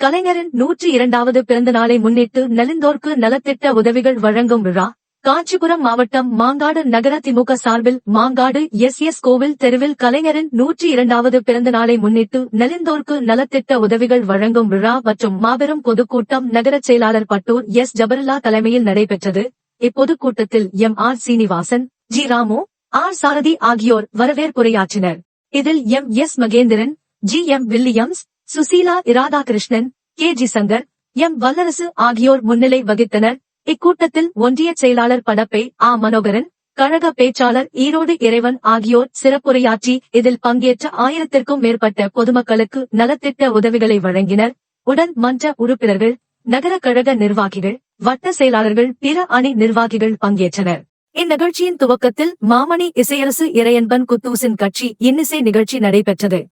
கலைஞரின் நூற்றி இரண்டாவது பிறந்த நாளை முன்னிட்டு நலிந்தோர்க்கு நலத்திட்ட உதவிகள் வழங்கும் விழா காஞ்சிபுரம் மாவட்டம் மாங்காடு நகர திமுக சார்பில் மாங்காடு எஸ் எஸ் கோவில் தெருவில் கலைஞரின் நூற்றி இரண்டாவது பிறந்த நாளை முன்னிட்டு நலிந்தோர்க்கு நலத்திட்ட உதவிகள் வழங்கும் விழா மற்றும் மாபெரும் பொதுக்கூட்டம் நகர செயலாளர் பட்டூர் எஸ் ஜபருல்லா தலைமையில் நடைபெற்றது. இப்பொதுக்கூட்டத்தில் M R Srinivasan G Ramu R Sarathi ஆகியோர் வரவேற்புரையாற்றினர். இதில் M S Mahendran G M Williams Susila Radhakrishnan K. G. Shankar M. Vallarasu ஆகியோர் முன்னிலை வகித்தனர். இக்கூட்டத்தில் ஒன்றிய செயலாளர் படப்பை ஆ. மனோகரன் கழக பேச்சாளர் ஈரோடு இறைவன் ஆகியோர் சிறப்புரையாற்றி இதில் பங்கேற்ற ஆயிரத்திற்கும் மேற்பட்ட பொதுமக்களுக்கு நலத்திட்ட உதவிகளை வழங்கினர். உடன் மன்ற உறுப்பினர்கள் நகர கழக நிர்வாகிகள் வட்ட செயலாளர்கள் பிற அணி நிர்வாகிகள் பங்கேற்றனர். இந்நிகழ்ச்சியின் துவக்கத்தில் மாமணி இசையரசு இறையன்பன் குத்தூசின் கட்சி இன்னிசை நிகழ்ச்சி நடைபெற்றது.